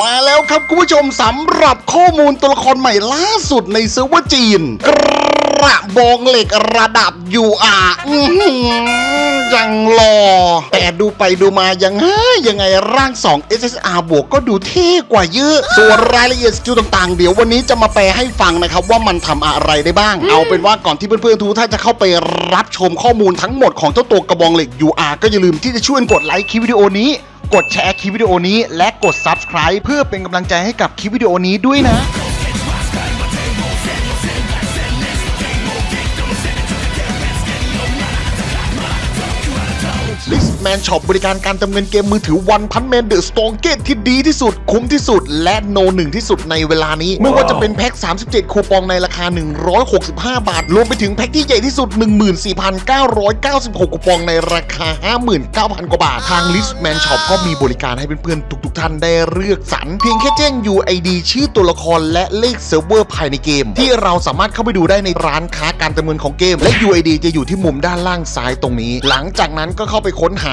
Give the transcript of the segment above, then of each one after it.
มาแล้วครับคุณผู้ชมสำหรับข้อมูลตัวละครใหม่ล่าสุดในเซิร์ฟเวอร์จีน กระบองเหล็กระดับ UR อื้อหือ ยังหล่อแต่ดูไปดูมายังไงยังไงร่าง 2 SSR บวกก็ดูเท่กว่าเยอะ ส่วนรายละเอียดสกิลต่างๆ เดี๋ยววันนี้จะมาแปลให้ฟังนะครับว่ามันทำอะไรได้บ้าง เอาเป็นว่าก่อนที่เพื่อนๆทุกท่านจะเข้าไปรับชมข้อมูลทั้งหมดของเจ้าตัวกระบองเหล็ก UR ก็อย่าลืมที่จะช่วยกดไลค์คลิปวิดีโอนี้กดแชร์คลิปวิดีโอนี้ และกด Subscribe เพื่อเป็นกำลังใจให้กับคลิปวิดีโอนี้ด้วยนะ แมนช็อปบริการการเติมเงินเกมมือถือวันพันแมนเดอะสตองเกตที่ดีที่สุด คุ้มที่สุด และโนหนึ่งที่สุดในเวลานี้ ไม่ว่าจะเป็นแพ็ค 37 คูปองในราคา 165 บาท รวมไปถึงแพ็คที่ใหญ่ที่สุด 14,996 คูปองในราคา 59,000 กว่าบาท ทางลิสแมนช็อปก็มีบริการให้เพื่อนๆทุกๆท่านได้เลือกสรรเพียงแค่แจ้ง UID ชื่อตัวละครและเลขเซิร์ฟเวอร์ภายในเกม ที่เราสามารถเข้าไปดูได้ในร้านค้าการเติมเงินของเกม และ UID จะอยู่ที่มุมด้านล่างซ้ายตรงนี้ หลังจากนั้นก็เข้าไปค้นหา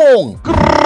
มงค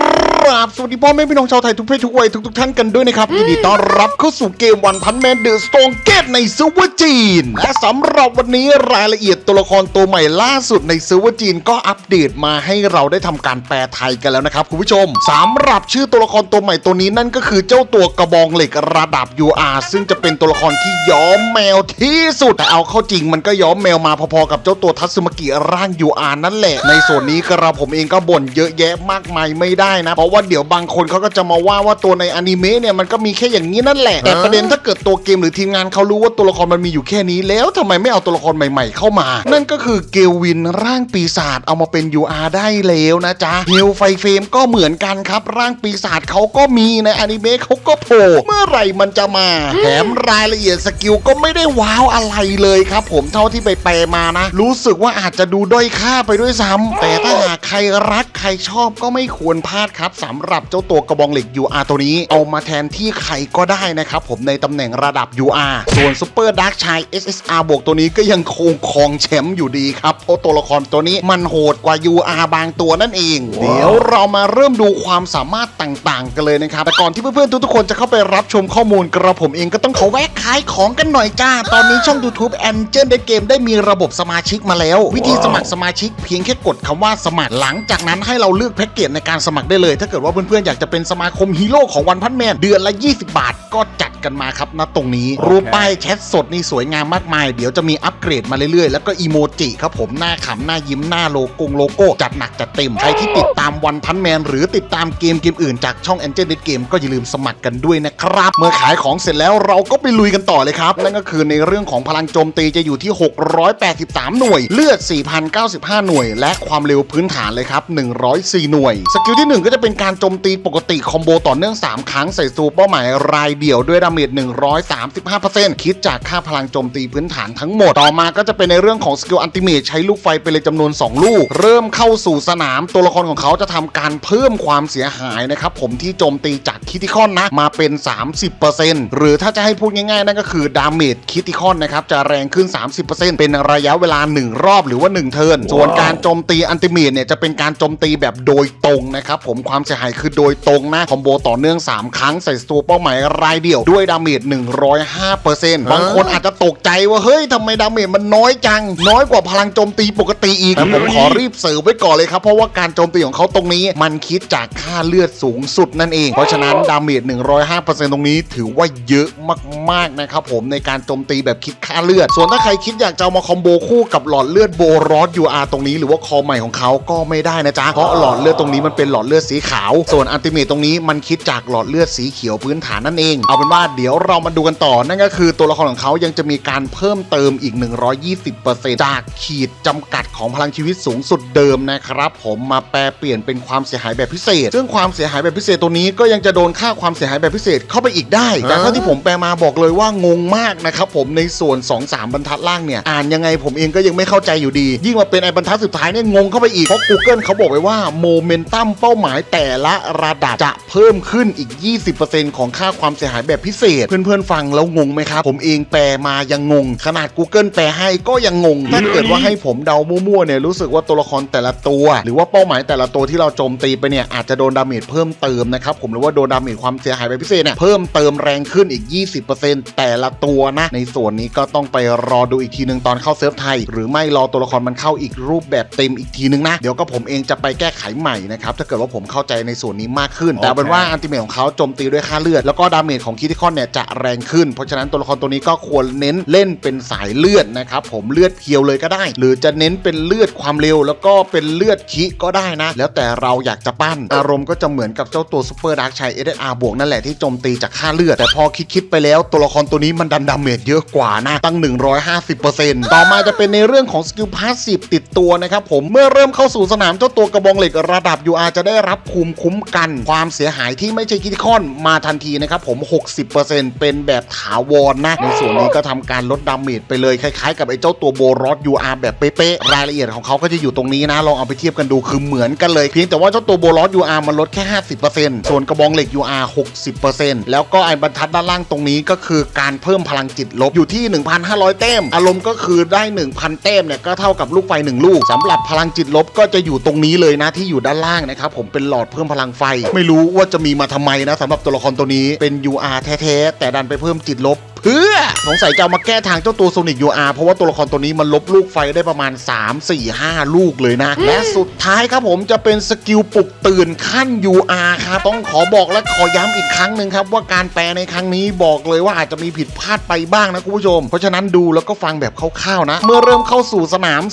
รับสวัสดีพ่อแม่พี่น้องชาวไทยทุกเพศทุกวัยทุกทุกๆท่านกันด้วยนะครับยินดีต้อนรับเข้าสู่เกมวันพันแมนเดอะสโตนเกตในเซิร์ฟเวอร์จีนและสำหรับวันนี้รายละเอียดตัวละครตัวใหม่ล่าสุดในเซิร์ฟเวอร์จีนก็อัปเดตมาให้เราได้ทำการแปลไทยกันแล้วนะครับคุณผู้ชมสำหรับชื่อตัวละครตัวใหม่ตัวนี้นั่นก็คือเจ้าตัวกระบองเหล็กระดับ UR ซึ่งจะเป็นตัวละครที่ย้อมแมวที่สุดแต่เอาเข้าจริงมันก็ย้อมแมวมาพอๆกับเจ้าตัวทัตสึมากิร่าง UR นั่นแหละ ในส่วนนี้กระผมเองก็บ่นเยอะแยะมากมายไม่ได้นะเพราะว่าเดี๋ยวบางคนเขาก็จะมาว่าว่าตัวในอนิเมะเนี่ยมันก็มีแค่อย่างนี้นั่นแหละ แต่ประเด็นถ้าเกิดตัวเกมหรือทีมงานเขารู้ว่าตัวละครมันมีอยู่แค่นี้แล้วทำไมไม่เอาตัวละครใหม่ ๆ เข้ามา นั่นก็คือเกลวินร่างปีศาจเอามาเป็น UR ได้แล้วนะจ๊ะเฮลไฟเฟรมก็เหมือนกันครับ ร่างปีศาจเขาก็มีในอนิเมะเขาก็โผล่เมื่อไหร่มันจะมาแถมรายละเอียดสกิลก็ไม่ได้ว้าวอะไรเลยครับ ผมเท่าที่ไปแปลมานะ รู้สึกว่าอาจจะดูด้อยค่าไปด้วยซ้ำแต่ถ้าหากใครรักใครชอบก็ไม่ควรพลาดครับสำหรับเจ้าตัวกระบองเหล็ก UR ตัวนี้ เอามาแทนที่ใครก็ได้นะครับผมในตำแหน่งระดับ UR ส่วนซูเปอร์ดาร์กชาย SSR บวกตัวนี้ก็ยังคงครองแชมป์อยู่ดีครับ เพราะตัวละครตัวนี้มันโหดกว่า UR บางตัวนั่นเองเดี๋ยวเรามาเริ่มดูความสามารถต่างๆ กันเลยนะครับแต่ก่อนที่เพื่อนๆทุกๆคนจะเข้าไปรับชมข้อมูลกระผมเองก็ต้องขอแวะขายของกันหน่อยจ้า ตอนนี้ช่อง YouTube a n g e l ได้เกมได้มีระบบสมาชิกมาแล้ว วิธีสมัครสมาชิกเพียงแค่กดคำว่าสมัครหลังจากนั้นให้เราเลือกแพ็กเกจในการสมัครได้เลยถ้าเกิดว่าเพื่อนๆอยากจะเป็นสมาคมฮีโร่ของวันพันแมนเดือนละ 20 บาทก็จัดกันมาครับณตรงนี้ รูปป้ายแชทสดนี่สวยงามมากมาย เดี๋ยวจะมีอัปเกรดมาเรื่อยๆ แล้วก็อีโมจิครับผมหน้าขำหน้ายิ้มหน้าโลโก้โลโก้จัดหนักจัดเต็ม ใครที่ติดตามวันพันแมนหรือติดตามเกมเกมอื่นจากช่อง a n g e l เกมก็อย่าลืมสมัครกันด้วยนะครับ เมื่อขายของเสร็จแล้วเราก็ไปลุยกันต่อเลยครับ นั่นก็คือในเรื่องของพลังโจมตีจะอยู่ที่ 683 หน่วย เลือด 4,095 หน่วย และความเร็วพื้นฐานเลยครับ 104 หน่วย สกิลที่ 1 ก็จะเป็นการการโจมตีปกติคอมโบต่อเนื่อง 3 ครั้งใส่ซูเป้าหมายรายเดี่ยวด้วยดาเมจ135%คิดจากค่าพลังโจมตีพื้นฐานทั้งหมด ต่อมาก็จะเป็นในเรื่องของสกิลอันติเมทใช้ลูกไฟไปเลยจำนวน 2 ลูก เริ่มเข้าสู่สนามตัวละครของเขาจะทำการเพิ่มความเสียหายนะครับผมที่โจมตีจากคิติคอนนะมาเป็น 30%หรือถ้าจะให้พูดง่ายๆนั่นก็คือดาเมจคิติคอนนะครับจะแรงขึ้น 30%เป็นระยะเวลา 1 รอบหรือว่า 1 เทิร์นส่วนการโจมตีอันติเมทเนี่ยจะเป็นการโจมตีแบบโดยตรงนะครับผมความเสียหายคือโดยตรงนะคอมโบต่อเนื่อง 3 ครั้งใส่ตัวเป้าหมายรายเดี่ยวด้วยดาเมจ105%บางคนอาจจะตกใจว่าเฮ้ยทำไมดาเมจมันน้อยจัง น้อยกว่าพลังโจมตีปกติอีกแต่ผมขอรีบเสริมไว้ก่อนเลยครับ เพราะว่าการโจมตีของเขาตรงนี้ มันคิดจากค่าเลือดสูงสุดนั่นเอง เพราะฉะนั้นดาเมจ105%ตรงนี้ถือว่าเยอะมากๆนะครับผมในการโจมตีแบบคิดค่าเลือด ส่วนถ้าใครคิดอยากจะเอามาคอมโบคู่กับหลอดเลือดโบรอส UR ตรงนี้หรือว่าคอใหม่ของเขาก็ไม่ได้นะจ๊ะเพราะหลอดเลือดตรงนี้มันเป็นหลอดเลือดสีขาว ส่วนอัลติเมทตรงนี้มันคิดจากหลอดเลือดสีเขียวพื้นฐานนั่นเอง เอาเป็นว่าเดี๋ยวเรามาดูกันต่อ นั่นก็คือตัวละครของเขายังจะมีการเพิ่มเติมอีก 120%จากขีดจำกัดของพลังชีวิตสูงสุดเดิมนะครับ ผมมาแปลเปลี่ยนเป็นความเสียหายแบบพิเศษ ซึ่งความเสียหายแบบพิเศษตัวนี้ก็ยังจะโดนค่าความเสียหายแบบพิเศษเข้าไปอีกได้ แต่เท่าที่ผมแปลมาบอกเลยว่างงมากนะครับผมในส่วน 2-3 บรรทัดล่างเนี่ย อ่านยังไงผมเองก็ยังไม่เข้าใจอยู่ดี ยิ่งมาเป็นไอ้บรรทัดสุดท้ายเนี่ยงงเข้าไปอีก เพราะ Google เขาบอกไว้ว่าโมเมนตัมเป้าหมายแต่ละระดับจะเพิ่มขึ้นอีก 20%ของค่าความเสียหายแบบพิเศษ เพื่อนๆฟังแล้วงงไหมครับ ผมเองแปลมายังงง ขนาด Google แปลให้ก็ยังงง ถ้าเกิดว่าให้ผมเดามั่วๆเนี่ยรู้สึกว่าตัวละครแต่ละตัว หรือว่าเป้าหมายแต่ละตัวที่เราโจมตีไปเนี่ยอาจจะโดนดาเมจเพิ่มเติมนะครับผมหรือว่าโดนดาเมจความเสียหายแบบพิเศษเนี่ยเพิ่มเติมแรงขึ้นอีก 20%แต่ละตัวนะในส่วนนี้ก็ต้องไปรอดูอีกทีหนึ่งตอนเข้าเซิร์ฟไทย หรือไม่รอตัวละครมันเข้าอีกรูปแบบเต็มอีกทีนึงนะเดี๋ยวก็ผมเองจะไปแก้ไขใหม่นะครับถ้าเกิดว่าผมเข้าใจในส่วนนี้มากขึ้น แต่เอาเป็นว่าอันติเมทของเขาโจมตีด้วยค่าเลือด แล้วก็ดาเมจของคิติคอนเนี่ยจะแรงขึ้น เพราะฉะนั้นตัวละครตัวนี้ก็ควรเน้นเล่นเป็นสายเลือดนะครับผมเลือดเพียวเลยก็ได้ หรือจะเน้นเป็นเลือดความเร็ว แล้วก็เป็นเลือดคิก็ได้นะ แล้วแต่เราอยากจะปั้น อารมณ์ก็จะเหมือนกับเจ้าตัวซูเปอร์ดาร์กชัยเอเดอาร์บวกนั่นแหละที่โจมตีจากค่าเลือด แต่พอคิดๆไปแล้วตัวละครตัวนี้มันดันดาเมจเยอะกว่านะตั้ง 150%ต่อมาจะเป็นในเรื่องของสกิลพาสซีฟติดตัวนะครับผมเมื่อเริ่มเข้าสู่สนามเจ้าตัวกระบองเหล็กระดับ UR จะได้รับภูมิคุ้มกัน ความเสียหายที่ไม่ใช่คิติคอนมาทันทีนะครับผม 60%เป็นแบบถาวรนะในส่วนนี้ก็ทำการลดดาเมจไปเลยคล้ายๆกับไอ้เจ้าตัวโบรอส UR แบบเป๊ะๆรายละเอียดของเขาก็จะอยู่ตรงนี้นะลองเอาไปเทียบกันดูคือเหมือนกันเลยเพียงแต่ว่าเจ้าตัวโบรอส UR มันลดแค่ 50%ส่วนกระบองเหล็ก UR 60%แล้วก็ไอ้บรรทัดด้านล่างตรงนี้ก็คือการเพิ่มพลังจิตลบอยู่ที่ 1,500แต้ม อารมณ์ก็คือได้ 1,000แต้มเนี่ยก็เท่ากับลูกไฟ1ลูกสำหรับพลังจิตลบก็จะอยู่ตรงนี้เลยนะที่อยู่ด้านล่างนะครับผมเป็นหลอดเพิ่มพลังไฟ ไม่รู้ว่าจะมีมาทำไมนะสำหรับตัวละครตัวนี้เป็น UR แท้ๆแต่ดันไปเพิ่มจิตลบ เพื่อสงสัยจะเอามาแก้ทางเจ้าตัวโซนิก UR เพราะว่าตัวละครตัวนี้มันลบลูกไฟได้ประมาณ 3 4 5 ลูกเลยนะ และสุดท้ายครับผมจะเป็นสกิลปลุกตื่นขั้น UR ครับต้องขอบอกและขอย้ำอีกครั้งหนึ่งครับ ว่าการแปลในครั้งนี้บอกเลยว่าอาจจะมีผิดพลาดไปบ้างนะคุณผู้ชม เพราะฉะนั้นดูแล้วก็ฟังแบบคร่าวๆนะ เมื่อเริ่มเข้าสู่สนาม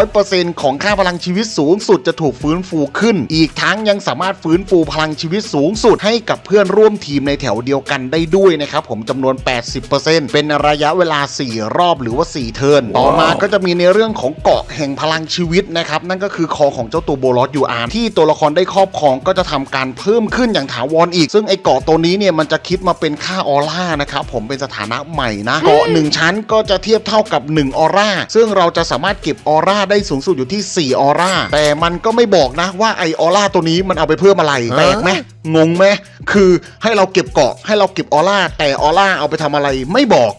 200%ของค่าพลังชีวิตสูงสุดจะถูกฟื้นฟูขึ้น อีกทั้งยังสามารถฟื้นฟูพลังชีวิตสูงสุดให้กับเพื่อนร่วมทีมในแถวเดียวกันได้ด้วยนะครับผมจำนวน 80%เป็นระยะเวลา 4 รอบหรือว่า 4 เทิร์นต่อมาก็จะมีในเรื่องของเกาะแห่งพลังชีวิตนะครับ นั่นก็คือคอของเจ้าตัวโบลอสยูอาร์ที่ตัวละครได้ครอบครองก็จะทำการเพิ่มขึ้นอย่างถาวรอีก ซึ่งไอ้เกาะตัวนี้เนี่ยมันจะคิดมาเป็นค่าออร่านะครับผมเป็นสถานะใหม่นะเกาะหนึ่งชั้นก็จะเทียบเท่ากับ 1 ออร่า ซึ่งเราจะสามารถเก็บออร่าได้สูงสุดอยู่ที่ 4 ออร่า แต่มันก็ไม่บอกนะว่าไอออร่าตัวนี้มันเอาไปเพิ่มอะไรแปลกไหมงงไหมคือให้เราเก็บเกาะให้เราเก็บออร่า แต่ออร่าเอาไปทำอะไรไม่บอก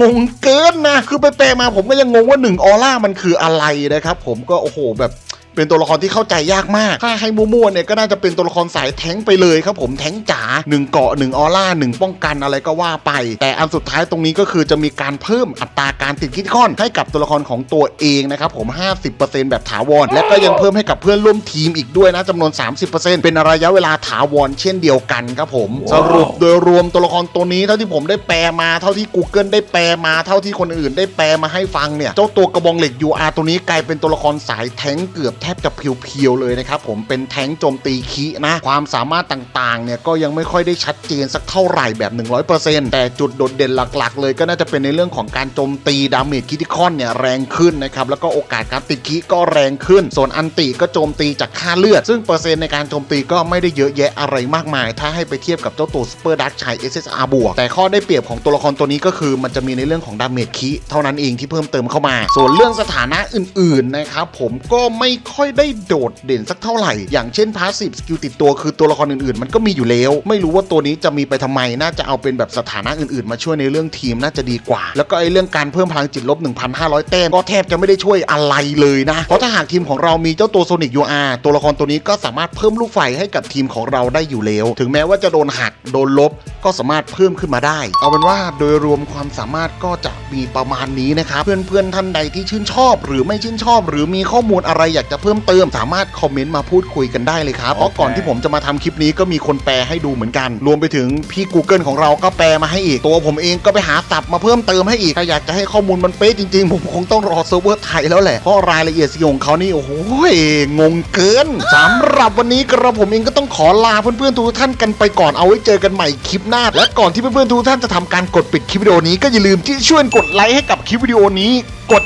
งงเกินนะ คือไปแปลมาผมก็ยังงงว่าหนึ่งออร่ามันคืออะไรนะครับ ผมก็โอ้โหแบบ เป็นตัวละครที่เข้าใจยากมาก ถ้าให้มั่วๆเนี่ยก็น่าจะเป็นตัวละครสายแท้งไปเลยครับผมแท้งจ๋า1เกาะ1ออร่า1ป้องกันอะไรก็ว่าไป แต่อันสุดท้ายตรงนี้ก็คือจะมีการเพิ่มอัตราการติดคิดคอนให้กับตัวละครของตัวเองนะครับผม 50%แบบถาวร และก็ยังเพิ่มให้กับเพื่อนร่วมทีมอีกด้วยนะจำนวน 30%เป็นระยะเวลาถาวรเช่นเดียวกันครับผม สรุปโดยรวมตัวละครตัวนี้เท่าที่ผมได้แปลมาเท่าที่ Google ได้แปลมาเท่าที่คนอื่นได้แปลมาให้ฟังเนี่ยเจ้าตัวกระบองเหล็ก UR ตัวนี้กลายเป็นตัวละครสายแท้งเกือบแทบจะเพียวๆเลยนะครับผมเป็นแทงโจมตีคีนะความสามารถต่างๆเนี่ยก็ยังไม่ค่อยได้ชัดเจนสักเท่าไหร่แบบ 100%แต่จุดโดดเด่นหลักๆ เลยก็น่าจะเป็นในเรื่องของการโจมตีดาเมจคิติคอนเนี่ยแรงขึ้นนะครับแล้วก็โอกาสการติดคีก็แรงขึ้น ส่วนอันติก็โจมตีจากค่าเลือด ซึ่งเปอร์เซ็นต์ในการโจมตีก็ไม่ได้เยอะแยะอะไรมากมาย ถ้าให้ไปเทียบกับเจ้าตัวซูเปอร์ดักชัย SSR บวกแต่ข้อได้เปรียบของตัวละครตัวนี้ก็คือมันจะมีในเรื่องของดาเมจคีเท่านั้นเองที่เพิ่มเติมเข้ามา ส่วนเรื่องสถานะอื่นๆนะครับผมก็ไม่ค่อยได้โดดเด่นสักเท่าไหร่ อย่างเช่นพาสซีฟสกิลติดตัวคือตัวละครอื่นๆ มันก็มีอยู่แล้ว ไม่รู้ว่าตัวนี้จะมีไปทำไม น่าจะเอาเป็นแบบสถานะอื่นๆ มาช่วยในเรื่องทีมน่าจะดีกว่า แล้วก็ไอ้เรื่องการเพิ่มพลังจิตลบ 1,500 แต้มก็แทบจะไม่ได้ช่วยอะไรเลยนะ เพราะถ้าหากทีมของเรามีเจ้าตัวโซนิก UR ตัวละครตัวนี้ก็สามารถเพิ่มลูกไฟให้กับทีมของเราได้อยู่แล้ว ถึงแม้ว่าจะโดนหักโดนลบก็สามารถเพิ่มขึ้นมาได้ เอาเป็นว่าโดยรวมความสามารถก็จะมีประมาณนี้นะครับเพื่อนๆท่านใดที่ชื่นชอบ หรือไม่ชื่นชอบ หรือมีข้อมูลอะไรอยากจะเพิ่มเติมสามารถคอมเมนต์มาพูดคุยกันได้เลยครับเพราะก่อนที่ผมจะมาทำคลิปนี้ก็มีคนแปลให้ดูเหมือนกัน รวมไปถึงพี่ Google ของเราก็แปลมาให้อีก ตัวผมเองก็ไปหาศัพท์มาเพิ่มเติมให้อีกถ้าอยากจะให้ข้อมูลมันเป๊ะจริงๆ ผมคงต้องรอเซิร์ฟเวอร์ไทยแล้วแหละเพราะรายละเอียดสิ่งของเขานี่โอ้โหงงเกินสำหรับวันนี้กระผมเองก็ต้องขอลาเพื่อนๆทุกท่านกันไปก่อนเอาไว้เจอกันใหม่คลิปหน้า และก่อนที่เพื่อนๆทุกท่านจะทำการกดปิดคลิปวิดีโอนี้ก็อย่าลืมที่ช่วยกดไลค์ให้กับคลิปวิดีโอนี้กด